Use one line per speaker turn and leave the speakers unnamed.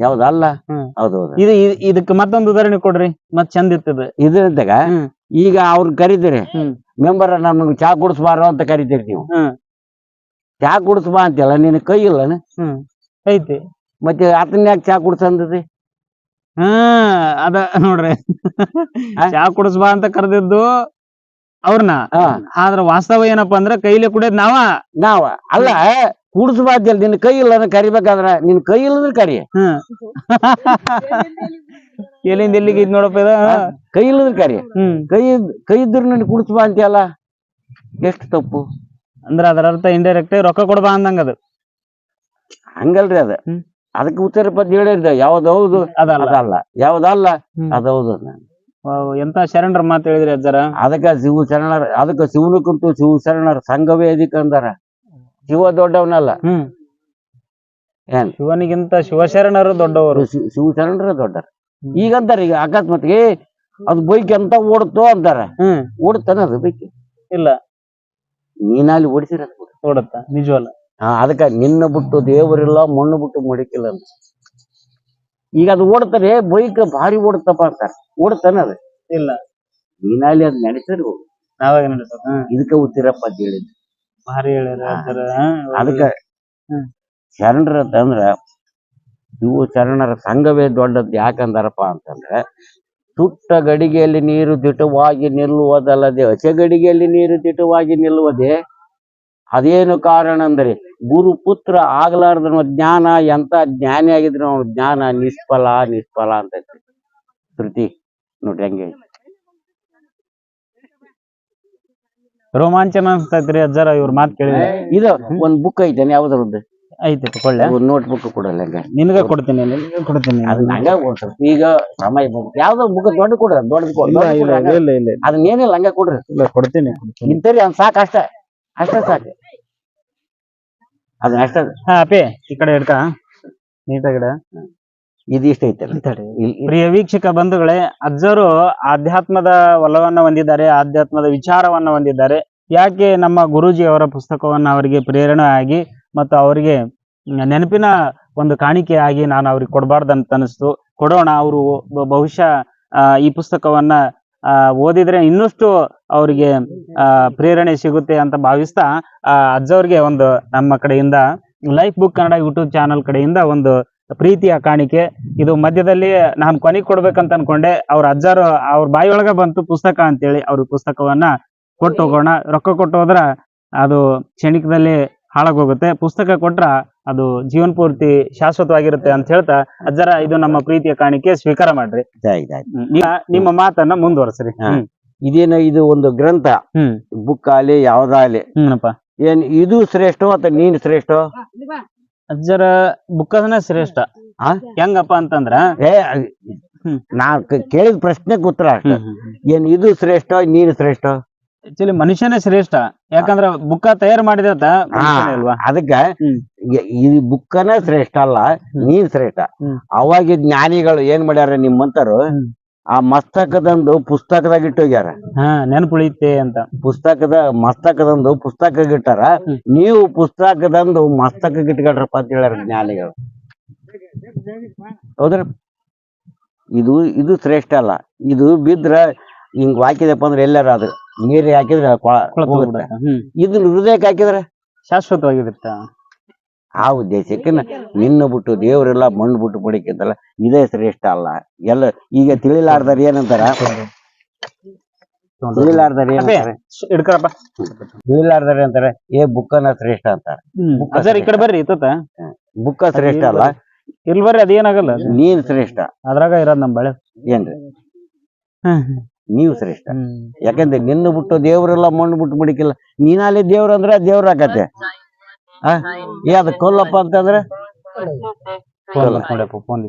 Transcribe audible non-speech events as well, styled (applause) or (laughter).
ಯಾವ್ದಲ್ಲ
ಹ್ಮ್.
ಹೌದೌದು
ಇದು ಇದ್- ಇದಕ್ ಮತ್ತೊಂದು ಉದಾಹರಣೆ ಕೊಡ್ರಿ ಮತ್ ಚಂದ ಇರ್ತದೆ
ಇದ್ರದಾಗ
ಹ್ಮ್.
ಈಗ ಅವ್ರ ಕರಿತೀರಿ
ಹ್ಮ್.
ಮೆಂಬರ್ ನಮ್ಗೆ ಚಾ ಕುಡಿಸ್ಬಾರ ಅಂತ ಕರಿತೀರಿ ನೀವು
ಹ್ಮ್.
ಚಾ ಕುಡಿಸ್ಬಾ ಅಂತಿಲ್ಲ ನಿನ್ ಕೈ ಇಲ್ಲ
ಹ್ಮ್ ಐತಿ
ಮತ್ತೆ ಆತನ ಯಾಕೆ ಚಾ ಅಂದ್ರಿ
ಹಾ ಅದ ನೋಡ್ರಿ
ಆ?
ಚಾ ಕುಡಿಸ್ಬಾ ಅಂತ ಕರೆದಿದ್ದು ಅವ್ರನ್ನ.
ಹಾ.
ಆದ್ರ ವಾಸ್ತವ ಏನಪ್ಪಾ ಅಂದ್ರ ಕೈಲಿ ಕುಡಿಯೋದ್ ನಾವ.
ನಾವ. ಅಲ್ಲ ಕುಡಿಸ್ಬಾ ಅಂತೇಳಿ ನಿನ್ ಕೈ ಇಲ್ಲ ಕರಿಬೇಕಾದ್ರ ನಿನ್ ಕೈ ಇಲ್ಲದ್ರ ಕರಿ. (laughs)
ಎಲ್ಲಿಂದ ಎಲ್ಲಿಗೆ ಇದ್ ನೋಡಪ್ಪ ಇದ?
ಕೈ ಇಲ್ಲದ್ರ ಕರಿ.
ಹ್ಮ್.
ಕೈ ಇದ್- ಕೈ ಇದ್ರ ನನ್ ಕುಡಿಸಬಾ ಅಂತೀಯಲ್ಲ? ಎಷ್ಟು ತಪ್ಪು.
ಅಂದ್ರ ಅದರ ಅರ್ಥ ಇಂಡೈರೆಕ್ಟ್ ರೊಕ್ಕ ಕೊಡ್ಬಾ ಅಂದಂಗ ಅದು.
ಹಂಗಲ್ರಿ ಅದ. ಅದಕ್ಕೆ ಉತ್ತರ ಪದ ಹೇಳಿದ್ದ ಯಾವ್ದೌದು
ಅದಲ್ಲ.
ಅದಲ್ಲ. ಯಾವ್ದಲ್ಲ? ಅದೌದು
ವಾವ್, ಎಂತ ಶರಣರ ಮಾತು ಹೇಳಿದ್ರಿ ಅಜ್ಜರ?
ಅದಕ್ಕ ಶಿವ ಶರಣರ ಅದಕ್ಕ ಶಿವನಕ್ಕಂತೂ ಶಿವ ಶರಣರ ಸಂಘವೇ ಅದಕ್ಕೆ ಅಂದಾರ. ಶಿವ ದೊಡ್ಡವನಲ್ಲ.
ಹ್ಮ್.
ಏನ್?
ಶಿವನಿಗಿಂತ ಶಿವಶರಣರು ದೊಡ್ಡವರು.
ಶಿ- ಶಿವ ಶರಣರ ದೊಡ್ಡರು. ಈಗ ಅಂತಾರ ಈಗ ಅಕಸ್ಮಾತ್ ಅದ್ ಬೈಕ್ ಎಂತ ಓಡುತ್ತೋ ಅಂತಾರ
ಹ್ಮ್.
ಓಡುತ್ತಾನ ಅದು ಬೈಕ್?
ಇಲ್ಲ.
ನೀನಲ್ಲಿ ಓಡಿಸಿರ
ಓಡತ್ತ ನಿಜವಲ್ಲ.
ಹಾ ಅದಕ್ಕ ನಿನ್ನ ಬಿಟ್ಟು ದೇವರಿಲ್ಲ ಮಣ್ಣು ಬಿಟ್ಟು ಮಡಿಕಿಲ್ಲ ಅಂತ ಈಗ ಅದು ಓಡ್ತಾರೆ ಬೈಕ್ ಭಾರಿ ಓಡುತ್ತಪ್ಪ ಅಂತಾರ. ಓಡುತ್ತಾನ ಅದ.
ಇಲ್ಲ.
ನೀನಲ್ಲಿ ಅದ್ ನಡೆಸಿದ್ರು
ನಾವಾಗ ನಡೀತದ ಹ್ಮ್
ಉತ್ತಿರಪ್ಪ ಅಂತ ಹೇಳಿದ್
ಭಾರಿ ಹೇಳಿರ
ಅದಕ್ಕ. ಶರಣರ ಅಂತಂದ್ರ ಇವು ಶರಣರ ಸಂಘವೇ ದೊಡ್ಡದ್ ಯಾಕಂದಾರಪ್ಪ ಅಂತಂದ್ರೆ ತುಟ್ಟ ಗಡಿಗೆಯಲ್ಲಿ ನೀರು ದಿಟವಾಗಿ ನಿಲ್ಲುವುದಲ್ಲದೆ ಅಚೆ ಗಡಿಗೆಯಲ್ಲಿ ನೀರು ದಿಟವಾಗಿ ನಿಲ್ಲುವುದೇ ಅದೇನು ಕಾರಣ ಅಂದ್ರೆ ಗುರು ಪುತ್ರ ಆಗ್ಲಾರ್ದನ ಜ್ಞಾನ ಎಂತ ಜ್ಞಾನಿ ಆಗಿದ್ರು ಅವನ ಜ್ಞಾನ ನಿಷ್ಫಲ ನಿಷ್ಫಲ ಅಂತ. ಶ್ರುತಿ. ನೋಡ್ರಿ ಹಂಗೆ.
ರೋಮಾಂಚನ ಅನ್ಸ್ತೈತ್ರಿ ಅಜ್ಜರ ಇವ್ರ ಮಾತ್ ಕೇಳಿದ್ರೆ.
ಇದು ಒಂದ್ ಬುಕ್ ಐತೆ ಯಾವ್ದ್ರದ್ದು
ಐತಿ ಒಳ್ಳೆ
ಒಂದು ನೋಟ್ ಬುಕ್ ಕೊಡಲ್ಲ ಹಂಗ.
ನಿನಗ ಕೊಡ್ತೀನಿ ನಿನಗ ಕೊಡ್ತೀನಿ.
ಹಂಗ ಈಗ ಸಮಯ ಬುಕ್ ಯಾವ್ದೋ ಬುಕ್ ದೊಡ್ಡ ಕೊಡ್ರಿ ದೊಡ್ಡ
ಇಲ್ಲ ಇಲ್ಲ
ಅದನ್ನ ಏನಿಲ್ಲ ಹಂಗ ಕೊಡ್ರಿ.
ಇಲ್ಲ ಕೊಡ್ತೀನಿ ನಿಂತರಿ
ಇಂತರಿ ಅವ್ನ್ ಸಾಕ್ ಅಷ್ಟ ಅಷ್ಟ ಸಾಕು. ಅದನ್ನ ಅಷ್ಟ.
ಹಾ ಅಪ್ಪಿ ಈ ಕಡೆ ಹಿಡ್ಕ ನೀಟಾಗಿಡ
ಇದಿಷ್ಟ ಐತೆ
ಪ್ರಿಯ ವೀಕ್ಷಕ ಬಂಧುಗಳೇ ಅಜ್ಜರು ಆಧ್ಯಾತ್ಮದ ಒಲವನ್ನ ಹೊಂದಿದ್ದಾರೆ ಆಧ್ಯಾತ್ಮದ ವಿಚಾರವನ್ನ ಹೊಂದಿದ್ದಾರೆ. ಯಾಕೆ ನಮ್ಮ ಗುರೂಜಿ ಅವರ ಪುಸ್ತಕವನ್ನ ಅವರಿಗೆ ಪ್ರೇರಣೆ ಆಗಿ ಮತ್ತು ಅವರಿಗೆ ನೆನಪಿನ ಒಂದು ಕಾಣಿಕೆ ಆಗಿ ನಾನು ಅವ್ರಿಗೆ ಕೊಡಬಾರ್ದಂತ ಅನಿಸ್ತು. ಕೊಡೋಣ ಅವರು ಬಹುಶಃ ಆ, ಈ ಪುಸ್ತಕವನ್ನ ಓದಿದ್ರೆ ಇನ್ನಷ್ಟು ಅವರಿಗೆ ಪ್ರೇರಣೆ ಸಿಗುತ್ತೆ ಅಂತ ಭಾವಿಸ್ತಾ ಆ, ಅಜ್ಜವ್ರಿಗೆ ಒಂದು ನಮ್ಮ ಕಡೆಯಿಂದ Life Book Kannada YouTube channel ಕಡೆಯಿಂದ ಒಂದು ಪ್ರೀತಿಯ ಕಾಣಿಕೆ. ಇದು ಮಧ್ಯದಲ್ಲಿ ನಾನು ಕೊನೆಗೆ ಕೊಡ್ಬೇಕಂತ ಅನ್ಕೊಂಡೆ. ಅವ್ರ ಅಜ್ಜಾರು ಅವ್ರ ಬಾಯಿ ಒಳಗ ಬಂತು ಪುಸ್ತಕ ಅಂತೇಳಿ ಅವ್ರ ಪುಸ್ತಕವನ್ನ ಕೊಟ್ಟು ಹೋಗೋಣ. ರೊಕ್ಕ ಕೊಟ್ಟು ಹೋದ್ರ ಅದು ಕ್ಷಣಿಕದಲ್ಲಿ ಹಾಳಾಗೋಗುತ್ತೆ. ಪುಸ್ತಕ ಕೊಟ್ರ ಅದು ಜೀವನ ಪೂರ್ತಿ ಶಾಶ್ವತವಾಗಿರುತ್ತೆ ಅಂತ ಹೇಳ್ತಾ ಅಜ್ಜರ ಇದು ನಮ್ಮ ಪ್ರೀತಿಯ ಕಾಣಿಕೆ. ಸ್ವೀಕಾರ ಮಾಡ್ರಿ. ನಿಮ್ಮ ಮಾತನ್ನ ಮುಂದುವರ್ಸ್ರಿ.
ಇದೇನ ಇದು ಒಂದು ಗ್ರಂಥ. ಬುಕ್ ಆಗ್ಲಿ ಯಾವ್ದಾಗ್ಲಿ.
ಹ್ಞೂನಪ್ಪ
ಏನ್ ಇದು ಶ್ರೇಷ್ಠ ಅಥವಾ ನೀನ್ ಶ್ರೇಷ್ಠ?
ಅಜ್ಜರ ಬುಕ್ಕದನ ಶ್ರೇಷ್ಠ
ಆ?
ಹೆಂಗಪ್ಪ ಅಂತಂದ್ರ
ಏ. ನಾ ಕ- ಕೇಳಿದ ಪ್ರಶ್ನೆಗೆ ಉತ್ತರ ಅಷ್ಟ. ಏನ್ ಇದು ಶ್ರೇಷ್ಠ ನೀನು ಶ್ರೇಷ್ಠ
ಆಕ್ಚುಲಿ ಮನುಷ್ಯನೇ ಶ್ರೇಷ್ಠ ಯಾಕಂದ್ರ ಬುಕ್ಕ ತಯಾರು ಮಾಡಿದ ಮನುಷ್ಯನೇ ಅಲ್ವಾ
ಅದಕ್ಕ
ಹ್ಮ್.
ಈ- ಬುಕ್ಕನ ಶ್ರೇಷ್ಠ ಅಲ್ಲ ನೀನ್ ಶ್ರೇಷ್ಠ
ಹ್ಮ್.
ಅವಾಗ ಜ್ಞಾನಿಗಳು ಏನ್ ಮಾಡ್ಯಾರ ನಿಮ್ಮಂತರು
ಹ್ಮ್.
ಆ ಮಸ್ತಕದಂದು ಪುಸ್ತಕದಾಗ ಇಟ್ಟೋಗ್ಯಾರ.
ಹಾ ನೆನಪುಳಿತೆ ಅಂತ.
ಪುಸ್ತಕದ ಮಸ್ತಕದಂದು ಪುಸ್ತಕ ಇಟ್ಟಾರ. ನೀವು ಪುಸ್ತಕದಂದು ಮಸ್ತಕ ಇಟ್ಕೊಳ್ರಪ್ಪ ಅಂತ ಹೇಳ್ಯಾರ ಜ್ಞಾನಿಗಳು. ಹೌದ್ರ? ಇದು ಇದು ಶ್ರೇಷ್ಠ ಅಲ್ಲ. ಇದು ಬಿದ್ರ ಹಿಂಗ್ ಹಾಕಿದಪ್ಪ ಅಂದ್ರೆ ಎಲ್ಲಾರ ಅದು ನೀರಿಗೆ ಹಾಕಿದ್ರೆ ಕೊಳ-
ಕೊಳತು
ಹೋಗುತ್ತೆ. ಇದನ್ನ ಹೃದಯಕ್ಕೆ ಹಾಕಿದ್ರೆ?
ಶಾಶ್ವತವಾಗಿರುತ್ತೆ.
ಆ ಉದ್ದೇಶಕ್ಕೆ ನಿನ್ನ ಬಿಟ್ಟು ದೇವರೆಲ್ಲ ಮಣ್ಣು ಬಿಟ್ಟು ಬಡಿಕಂತಲ್ಲ ಇದೇ ಶ್ರೇಷ್ಠ ಅಲ್ಲ. ಎಲ್ಲ ಈಗ ತಿಳಿಲಾರ್ದಾರ ಏನಂತಾರ? ತಿಳಿಲಾರ್ದಾರ ಏನಂತಾರೆ? ತಿಳಿಲಾರ್ದಾರ ಅಂತಾರೆ ಏ ಬುಕ್ಕನ ಶ್ರೇಷ್ಠ ಅಂತಾರ.
ಸರ್ ಈ ಕಡೆ ಬರ್ರಿ ಇತ್ತ
ಬುಕ್ಕ ಶ್ರೇಷ್ಠ ಅಲ್ಲ?
ಇಲ್ಲಿ ಬರ್ರಿ ಅದೇನಾಗಲ್ಲ ಅದು.
ನೀನ್ ಶ್ರೇಷ್ಠ.
ಅದ್ರಾಗ ಇರೋದ್ ನಮ್ ಬಳೆ
ಏನ್ರಿ ನೀವು ಶ್ರೇಷ್ಠ. ಯಾಕಂದ್ರೆ ನಿನ್ನ ಬಿಟ್ಟು ದೇವರೆಲ್ಲ ಮಣ್ಣು ಬಿಟ್ಟು ಬಿಡಿಕಿಲ್ಲ ನೀನಾಲಿ ದೇವ್ರ ಅಂದ್ರೆ ದೇವ್ರ ಆಕತೆ ಆ ಏ ಅದ ಕೊಲ್ಲಪ್ಪ ಅಂತಂದ್ರೆ?
ಫೋನ್ ನೋಡಪ್ಪ ಫೋನ್